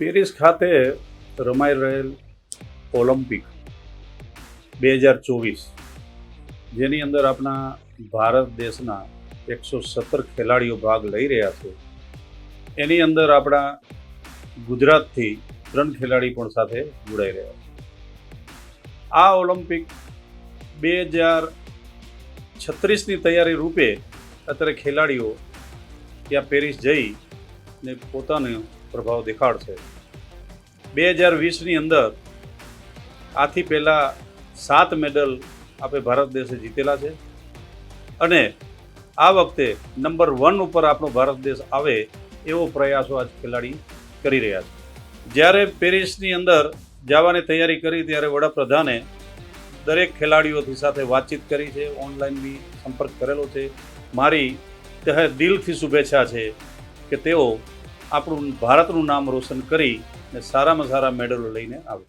Paris ખાતે રમાઈ રહેલ ઓલિમ્પિક બે હજાર ચોવીસ, જેની અંદર આપણા ભારત દેશના એકસો સત્તર ખેલાડીઓ ભાગ લઈ રહ્યા છે. એની અંદર આપણા ગુજરાતથી ત્રણ ખેલાડી પણ સાથે જોડાઈ રહ્યા છે. આ ઓલિમ્પિક બે હજાર છત્રીસની તૈયારી રૂપે અત્યારે ખેલાડીઓ ત્યાં પેરિસ જઈ ને પોતાનો પ્રભાવ દેખાડશે. બે હજાર વીસની અંદર આથી પહેલાં સાત મેડલ આપણે ભારત દેશે જીતેલા છે. અને આ વખતે નંબર વન ઉપર આપણો ભારત દેશ આવે એવો પ્રયાસો આજ ખેલાડી કરી રહ્યા છે. જ્યારે પેરિસની અંદર જવાની તૈયારી કરી ત્યારે વડાપ્રધાને દરેક ખેલાડીઓથી સાથે વાતચીત કરી છે ઓનલાઈન બી સંપર્ક કરેલો છે. મારી તહે દિલથી શુભેચ્છા છે કે તેઓ આપણું ભારતનું નામ રોશન કરી ને સારામાં સારા મેડલો લઈને આવે.